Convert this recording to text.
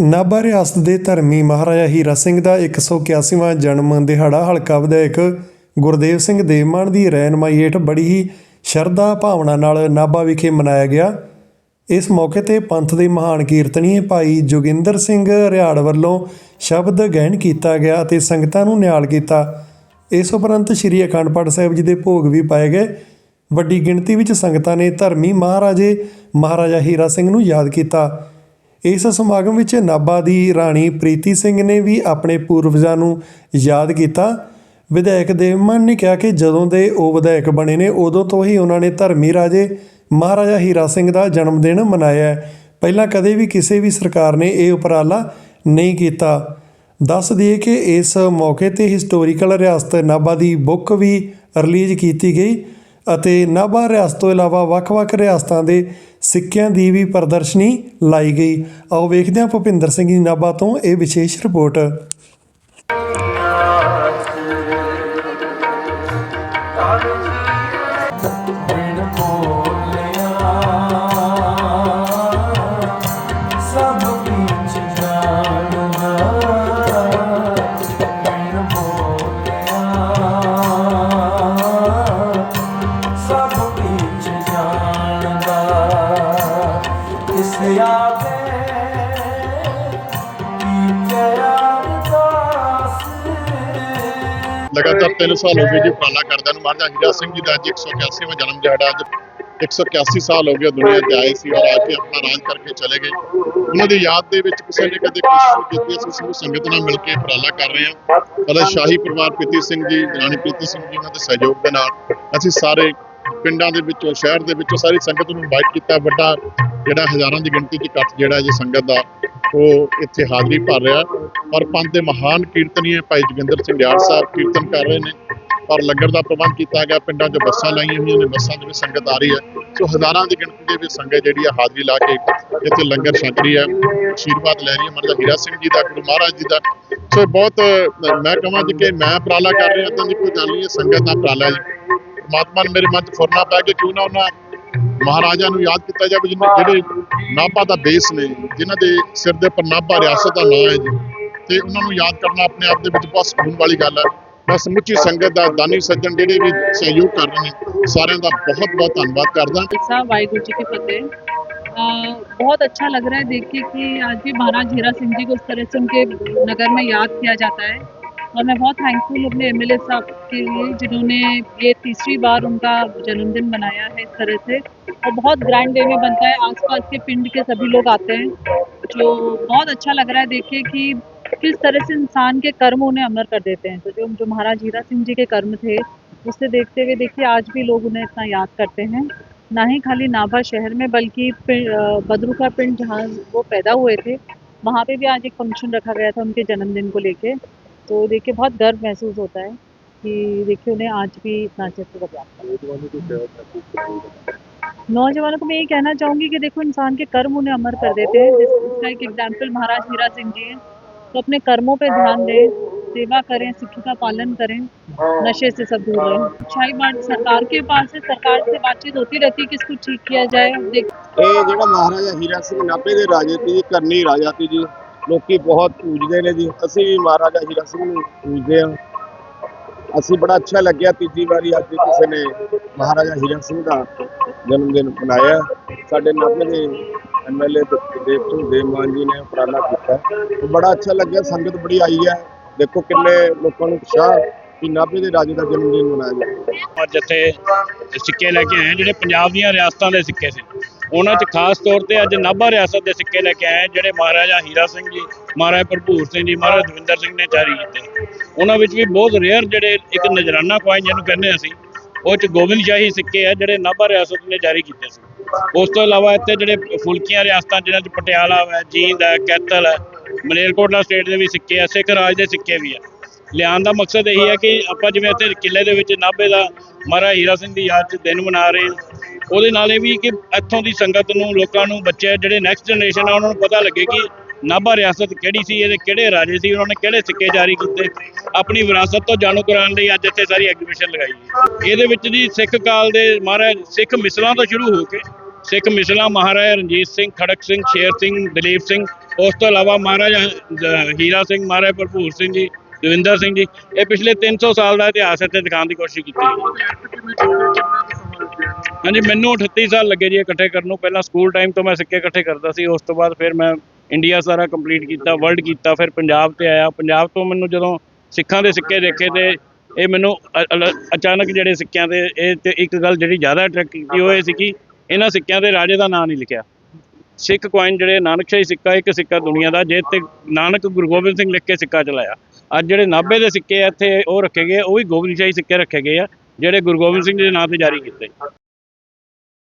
ਨਾਭਾ ਰਿਆਸਤ ਦੇ ਧਰਮੀ ਮਹਾਰਾਜਾ ਹੀਰਾ ਸਿੰਘ ਦਾ 181ਵਾਂ ਜਨਮ ਦਿਹਾੜਾ ਹਲਕਾ ਵਿਧਾਇਕ ਗੁਰਦੇਵ ਸਿੰਘ ਦੇਵਮਾਨ ਦੀ ਰਹਿਨਮਾਈ ਹੇਠ ਬੜੀ ਹੀ ਸ਼ਰਧਾ ਭਾਵਨਾ ਨਾਲ ਨਾਭਾ ਵਿਖੇ ਮਨਾਇਆ ਗਿਆ। ਇਸ ਮੌਕੇ ਤੇ ਪੰਥ ਦੇ ਮਹਾਨ ਕੀਰਤਨੀ ਭਾਈ ਜੋਗਿੰਦਰ ਸਿੰਘ ਰਿਆੜ ਵੱਲੋਂ ਸ਼ਬਦ ਗਹਿਣ ਕੀਤਾ ਗਿਆ ਅਤੇ ਸੰਗਤਾਂ ਨੂੰ ਨਿਹਾਲ ਕੀਤਾ। ਇਸ ਉਪਰੰਤ ਸ੍ਰੀ ਅਖੰਡ ਪਾਠ ਸਾਹਿਬ ਜੀ ਦੇ ਭੋਗ ਵੀ ਪਾਏ ਗਏ। ਵੱਡੀ ਗਿਣਤੀ ਵਿੱਚ ਸੰਗਤਾਂ ਨੇ ਧਰਮੀ ਮਹਾਰਾਜੇ ਮਹਾਰਾਜਾ ਹੀਰਾ ਸਿੰਘ ਨੂੰ ਯਾਦ ਕੀਤਾ। ਇਸ ਸਮਾਗਮ ਵਿੱਚ ਨਾਭਾ ਦੀ ਰਾਣੀ ਪ੍ਰੀਤੀ ਸਿੰਘ ਨੇ ਵੀ ਆਪਣੇ ਪੂਰਵਜਾਂ ਨੂੰ ਯਾਦ ਕੀਤਾ। ਵਿਧਾਇਕ ਦੇਵਮਨ ਨੇ ਕਿਹਾ ਕਿ ਜਦੋਂ ਦੇ ਉਹ ਵਿਧਾਇਕ ਬਣੇ ਨੇ, ਉਦੋਂ ਤੋਂ ਹੀ ਉਹਨਾਂ ਨੇ ਧਰਮੀ ਰਾਜੇ ਮਹਾਰਾਜਾ ਹੀਰਾ ਸਿੰਘ ਦਾ ਜਨਮ ਦਿਨ ਮਨਾਇਆ ਪਹਿਲਾਂ ਕਦੇ ਵੀ ਕਿਸੇ ਵੀ ਸਰਕਾਰ ਨੇ ਇਹ ਉਪਰਾਲਾ ਨਹੀਂ ਕੀਤਾ। ਦੱਸ ਦਈਏ ਕਿ ਇਸ ਮੌਕੇ ਤੇ ਹਿਸਟੋਰੀਕਲ ਰਿਆਸਤ ਨਾਭਾ ਦੀ ਬੁੱਕ ਵੀ ਰਿਲੀਜ਼ ਕੀਤੀ ਗਈ ਅਤੇ ਨਾਭਾ ਰਿਆਸਤ ਤੋਂ ਇਲਾਵਾ ਵੱਖ-ਵੱਖ ਰਿਆਸਤਾਂ ਦੇ ਸਿੱਕਿਆਂ ਦੀ ਵੀ ਪ੍ਰਦਰਸ਼ਨੀ ਲਾਈ ਗਈ। ਆਓ ਵੇਖਦੇ ਹਾਂ ਭੁਪਿੰਦਰ ਸਿੰਘ ਨਾਭਾ ਤੋਂ ਇਹ ਵਿਸ਼ੇਸ਼ ਰਿਪੋਰਟ। ਅਰਦਾਸ ਲਗਾਤਾਰ 3 ਸਾਲ ਹੋ ਗਏ ਜੀ ਉਪਰਾਲਾ ਕਰਦਿਆਂ ਨੂੰ ਮਹਾਰਾਜਾ ਹੀਰਾ ਸਿੰਘ ਜੀ ਦਾ ਅੱਜ 181ਵਾਂ ਜਨਮ ਦਿਹਾੜਾ ਅੱਜ 181 ਸਾਲ ਹੋ ਗਏ ਦੁਨੀਆ ਤੇ ਆਏ ਸੀ ਔਰ ਆ ਕੇ ਆਪਣਾ ਰਾਜ ਕਰਕੇ ਚਲੇ ਗਏ। ਉਹਨਾਂ ਦੀ ਯਾਦ ਦੇ ਵਿੱਚ ਕਿਸੇ ਨੇ ਕਦੇ ਕੋਸ਼ਿਸ਼ ਕੀਤੀ ਅਸੀਂ ਸਮੂਹ ਸੰਗਤ ਨਾਲ ਮਿਲ ਕੇ ਉਪਰਾਲਾ ਕਰ ਰਹੇ ਹਾਂ। ਪਹਿਲਾਂ ਸ਼ਾਹੀ ਪਰਿਵਾਰ ਪ੍ਰੀਤੀ ਸਿੰਘ ਜੀ ਰਾਣੀ ਪ੍ਰੀਤੀ ਸਿੰਘ ਜੀ ਉਹਨਾਂ ਦੇ ਸਹਿਯੋਗ ਦੇ ਨਾਲ ਅਸੀਂ ਸਾਰੇ ਪਿੰਡਾਂ ਦੇ ਵਿੱਚੋਂ, ਸ਼ਹਿਰ ਦੇ ਵਿੱਚੋਂ ਸਾਰੀ ਸੰਗਤ ਨੂੰ ਇਨਵਾਈਟ ਕੀਤਾ। ਵੱਡਾ ਜਿਹੜਾ ਹਜ਼ਾਰਾਂ ਦੀ ਗਿਣਤੀ 'ਚ ਇਕੱਠ ਜਿਹੜਾ ਜੀ ਸੰਗਤ ਦਾ, ਉਹ ਇੱਥੇ ਹਾਜ਼ਰੀ ਭਰ ਰਿਹਾ। ਔਰ ਪੰਥ ਦੇ ਮਹਾਨ ਕੀਰਤਨੀਏ ਭਾਈ ਜੋਗਿੰਦਰ ਸਿੰਘ ਯਾਰ ਸਾਹਿਬ ਕੀਰਤਨ ਕਰ ਰਹੇ ਨੇ। ਔਰ ਲੰਗਰ ਦਾ ਪ੍ਰਬੰਧ ਕੀਤਾ ਗਿਆ, ਪਿੰਡਾਂ 'ਚ ਬੱਸਾਂ ਲਾਈਆਂ ਹੋਈਆਂ ਨੇ, ਬੱਸਾਂ ਦੇ ਵਿੱਚ ਸੰਗਤ ਆ ਰਹੀ ਹੈ। ਸੋ ਹਜ਼ਾਰਾਂ ਦੀ ਗਿਣਤੀ ਦੇ ਵਿੱਚ ਸੰਗਤ ਜਿਹੜੀ ਆ ਹਾਜ਼ਰੀ ਲਾ ਕੇ ਇੱਥੇ ਲੰਗਰ ਛਕ ਰਹੀ ਹੈ। ਆਸ਼ੀਰਵਾਦ ਲੈ ਰਹੀ ਹੈ ਮਰਦਾ ਹੀਰਾ ਸਿੰਘ ਜੀ ਦਾ, ਗੁਰੂ ਮਹਾਰਾਜ ਜੀ ਦਾ। ਸੋ ਬਹੁਤ, ਮੈਂ ਕਹਾਂ ਜੀ ਕਿ ਮੈਂ ਉਪਰਾਲਾ ਕਰ ਰਿਹਾ, ਤਾਂ ਦੀ ਕੋਈ ਗੱਲ ਨਹੀਂ ਸੰਗਤ ਦਾ ਉਪਰਾਲਾ ਜੀ। ਪਰਮਾਤਮਾ ਨੇ ਮੇਰੇ ਮਨ 'ਚ ਫੁਰਨਾ ਪੈ ਕੇ ਕਿਉਂ ਨਾ ਉਹਨਾਂ ਮਹਾਰਾਜਾ ਨੂੰ ਯਾਦ ਕੀਤਾ ਜਾਵੇ ਜਿਹਨੇ ਜਿਹੜੇ ਨਾਭਾ ਦਾ ਬੇਸ ਨੇ ਜਿਨ੍ਹਾਂ ਦੇ ਸਿਰ ਦੇ ਉੱਪਰ ਨਾਭਾ ਰਿਆਸਤ ਦਾ ਨਾਮ ਹੈ ਜੀ ਤੇ ਉਹਨਾਂ ਨੂੰ ਯਾਦ ਕਰਨਾ ਆਪਣੇ ਆਪ ਦੇ ਵਿੱਚ ਬਹੁਤ ਸਕੂਨ ਵਾਲੀ ਗੱਲ ਹੈ ਮੈਂ ਸਮੁੱਚੀ ਸੰਗਤ ਦਾ ਦਾਨੀ ਸੱਜਣ ਜਿਹੜੇ ਵੀ ਸਹਿਯੋਗ ਕਰ ਰਹੇ ਨੇ ਸਾਰਿਆਂ ਦਾ ਬਹੁਤ ਬਹੁਤ ਧੰਨਵਾਦ ਕਰਦਾ साहब वाहिगुरु जी की फतेह अ, बहुत अच्छा लग रहा है देख के कि आज भी महाराज हीरा सिंह जी को इस तरह से उनके नगर में याद किया जाता है और मैं बहुत थैंकफुल अपने एमएलए साहब के लिए, जिन्होंने ये तीसरी बार उनका जन्मदिन मनाया है इस तरह से। और बहुत ग्रैंड वे में बनता है। आसपास के पिंड के सभी लोग आते हैं, जो बहुत अच्छा लग रहा है देखिए कि किस तरह से इंसान के कर्म उन्हें अमर कर देते हैं। तो जो जो महाराज हीरा सिंह जी के कर्म थे, उससे देखते हुए देखिए आज भी लोग उन्हें इतना याद करते हैं। ना ही खाली नाभा शहर में, बल्कि पि- बद्रू का पिंड जहाँ वो पैदा हुए थे, वहाँ पे भी आज एक फ़ंक्शन रखा गया था उनके जन्मदिन को लेके। तो देखिए बहुत गर्व महसूस होता है कि देखिए उन्हें आज भी इतना अच्छे से प्राप्त नौजवानों को मैं ये कहना चाहूँगी कि देखो इंसान के कर्म उन्हें अमर कर देते हैं। जिसका एक एग्ज़ाम्पल महाराज हीरा सिंह जी हैं तो अपने कर्मों पे ध्यान दें सेवा करें सिक्खी का पालन करें नशे से सब दूर रहें। अच्छाई बात सरकार के पास है सरकार से बातचीत होती रहती है कि इसको ठीक किया जाए। देख तो ये जो महाराजा हीरा सिंह नापे के राजे थे जी करनी राजा थे जी। ਲੋਕੀ ਬਹੁਤ ਪੂਜਦੇ ਨੇ ਜੀ। ਅਸੀਂ ਵੀ ਮਹਾਰਾਜਾ ਹੀਰਾ ਸਿੰਘ ਨੂੰ ਪੂਜਦੇ ਹਾਂ। ਅਸੀਂ ਬੜਾ ਅੱਛਾ ਲੱਗਿਆ ਤੀਜੀ ਵਾਰੀ ਅੱਜ ਕਿਸੇ ਨੇ ਮਹਾਰਾਜਾ ਹੀਰਾ ਸਿੰਘ ਦਾ ਜਨਮ ਦਿਨ ਮਨਾਇਆ। ਸਾਡੇ ਨਾਭੇ ਦੇ ਐਮਐਲਏ ਦੇਵ ਸਿੰਘ ਦੇਵਮਾਨ ਜੀ ਨੇ ਉਪਰਾਲਾ ਕੀਤਾ। ਬੜਾ ਅੱਛਾ ਲੱਗਿਆ, ਸੰਗਤ ਬੜੀ ਆਈ ਹੈ। ਦੇਖੋ ਕਿੰਨੇ ਲੋਕਾਂ ਨੂੰ ਉਤਸ਼ਾਹ ਕਿ ਨਾਭੇ ਦੇ ਰਾਜੇ ਦਾ ਜਨਮ ਦਿਨ ਮਨਾਇਆ ਜਾ ਅੱਜ ਇੱਥੇ ਸਿੱਕੇ ਲੈ ਕੇ ਆਏ ਜਿਹੜੇ ਪੰਜਾਬ ਦੀਆਂ ਰਿਆਸਤਾਂ ਦੇ ਸਿੱਕੇ ਸੀ। ਉਹਨਾਂ 'ਚ ਖਾਸ ਤੌਰ ਤੇ ਅੱਜ ਨਾਭਾ ਰਿਆਸਤ ਦੇ ਸਿੱਕੇ ਲੈ ਕੇ ਆਏ ਜਿਹੜੇ ਮਹਾਰਾਜਾ ਹੀਰਾ ਸਿੰਘ ਜੀ, ਮਹਾਰਾਜਾ ਭਰਪੂਰ ਸਿੰਘ ਜੀ, ਮਹਾਰਾਜਾ ਦਵਿੰਦਰ ਸਿੰਘ ਨੇ ਜਾਰੀ ਕੀਤੇ। ਉਹਨਾਂ ਵਿੱਚ ਵੀ ਬਹੁਤ ਰੇਅਰ ਜਿਹੜੇ ਇੱਕ ਨਜ਼ਰਾਨਾ ਕੁਆਇਨ ਜਿਹਨੂੰ ਕਹਿੰਦੇ ਅਸੀਂ, ਉਹ 'ਚ ਗੋਬਿੰਦ ਸ਼ਾਹੀ ਸਿੱਕੇ ਆ, ਜਿਹੜੇ ਨਾਭਾ ਰਿਆਸਤ ਨੇ ਜਾਰੀ ਕੀਤੇ ਸੀ। ਉਸ ਤੋਂ ਇਲਾਵਾ ਇੱਥੇ ਜਿਹੜੇ ਫੁਲਕੀਆਂ ਰਿਆਸਤਾਂ ਜਿਹਨਾਂ 'ਚ ਪਟਿਆਲਾ ਹੈ, ਜੀਂਦ ਹੈ ਕੈਥਲ ਹੈ, ਮਲੇਰਕੋਟਲਾ ਸਟੇਟ ਦੇ ਵੀ ਸਿੱਕੇ ਆ, ਸਿੱਖ ਰਾਜ ਦੇ ਸਿੱਕੇ ਵੀ ਆ। ਲਿਆਉਣ ਦਾ ਮਕਸਦ ਇਹੀ ਹੈ ਕਿ ਆਪਾਂ ਜਿਵੇਂ ਇੱਥੇ ਕਿਲੇ ਦੇ ਵਿੱਚ ਨਾਭੇ ਦਾ ਮਹਾਰਾਜਾ ਹੀਰਾ ਸਿੰਘ ਦੀ ਯਾਦ 'ਚ ਦਿਨ ਮਨਾ ਰਹੇ ਹਾਂ ਉਹਦੇ ਨਾਲ ਇਹ ਵੀ ਕਿ ਇੱਥੋਂ ਦੀ ਸੰਗਤ ਨੂੰ, ਲੋਕਾਂ ਨੂੰ, ਬੱਚੇ ਜਿਹੜੇ ਨੈਕਸਟ ਜਨਰੇਸ਼ਨ ਆ, ਉਹਨਾਂ ਨੂੰ ਪਤਾ ਲੱਗੇ ਕਿ ਨਾਭਾ ਰਿਆਸਤ ਕਿਹੜੀ ਸੀ, ਇਹਦੇ ਕਿਹੜੇ ਰਾਜੇ ਸੀ, ਉਹਨਾਂ ਨੇ ਕਿਹੜੇ ਸਿੱਕੇ ਜਾਰੀ ਕੀਤੇ। ਆਪਣੀ ਵਿਰਾਸਤ ਤੋਂ ਜਾਣੂ ਕਰਾਉਣ ਲਈ ਅੱਜ ਇੱਥੇ ਸਾਰੀ ਐਗਜ਼ੀਬਿਸ਼ਨ ਲਗਾਈ ਇਹਦੇ ਵਿੱਚ ਜੀ ਸਿੱਖ ਕਾਲ ਦੇ ਮਹਾਰਾਜ, ਸਿੱਖ ਮਿਸਲਾਂ ਤੋਂ ਸ਼ੁਰੂ ਹੋ ਕੇ ਸਿੱਖ ਮਿਸਲਾਂ ਮਹਾਰਾਜਾ ਰਣਜੀਤ ਸਿੰਘ, ਖੜਕ ਸਿੰਘ, ਸ਼ੇਰ ਸਿੰਘ, ਦਲੀਪ ਸਿੰਘ, ਉਸ ਤੋਂ ਇਲਾਵਾ ਮਹਾਰਾਜਾ ਹੀਰਾ ਸਿੰਘ, ਮਹਾਰਾਜਾ ਭਰਪੂਰ ਸਿੰਘ ਜੀ, ਦਵਿੰਦਰ ਸਿੰਘ ਜੀ, ਇਹ ਪਿਛਲੇ 300 ਸਾਲ ਦਾ ਇਤਿਹਾਸ ਇੱਥੇ ਦਿਖਾਉਣ ਦੀ ਕੋਸ਼ਿਸ਼ ਕੀਤੀ ਹੈ। ਹਾਂਜੀ, ਮੈਨੂੰ 38 ਸਾਲ ਲੱਗੇ ਜੀ ਇਹ ਇਕੱਠੇ ਕਰਨ ਨੂੰ। ਪਹਿਲਾਂ ਸਕੂਲ ਟਾਈਮ ਤੋਂ ਮੈਂ ਸਿੱਕੇ ਇਕੱਠੇ ਕਰਦਾ ਸੀ, ਉਸ ਤੋਂ ਬਾਅਦ ਫਿਰ ਮੈਂ ਇੰਡੀਆ ਸਾਰਾ ਕੰਪਲੀਟ ਕੀਤਾ ਵਰਲਡ ਕੀਤਾ, ਫਿਰ ਪੰਜਾਬ ਤੇ ਆਇਆ। ਪੰਜਾਬ ਤੋਂ ਮੈਨੂੰ ਜਦੋਂ ਸਿੱਖਾਂ ਦੇ ਸਿੱਕੇ ਦੇਖੇ ਤੇ ਇਹ ਮੈਨੂੰ ਅਚਾਨਕ ਜਿਹੜੇ ਸਿੱਕਿਆਂ ਦੇ, ਇਹ ਤੇ ਇੱਕ ਗੱਲ ਜਿਹੜੀ ਜ਼ਿਆਦਾ ਅਟਰੈਕਟ ਕੀਤੀ ਉਹ ਇਹ ਸੀ ਕਿ ਇਹਨਾਂ ਸਿੱਕਿਆਂ ਦੇ ਰਾਜੇ ਦਾ ਨਾਂ ਨਹੀਂ ਲਿਖਿਆ। ਸਿੱਖ ਕੁਆਇਨ ਜਿਹੜੇ, ਨਾਨਕਸ਼ਾਹੀ ਸਿੱਕਾ ਇੱਕ ਸਿੱਕਾ ਦੁਨੀਆ ਦਾ ਜੇ ਤੇ ਨਾਨਕ ਗੁਰੂ ਗੋਬਿੰਦ ਸਿੰਘ ਲਿਖ ਕੇ ਸਿੱਕਾ ਚਲਾਇਆ। ਅੱਜ ਜਿਹੜੇ ਨਾਭੇ ਦੇ ਸਿੱਕੇ ਆ ਇੱਥੇ ਉਹ ਰੱਖੇ ਗਏ ਉਹ ਵੀ ਗੋਬਿੰਦਸ਼ਾਹੀ ਸਿੱਕੇ ਰੱਖੇ ਗਏ ਆ, ਜਿਹੜੇ ਗੁਰੂ ਗੋਬਿੰਦ ਸਿੰਘ ਜੀ ਦੇ ਨਾਂ ਤੇ ਜਾਰੀ ਕੀਤੇ।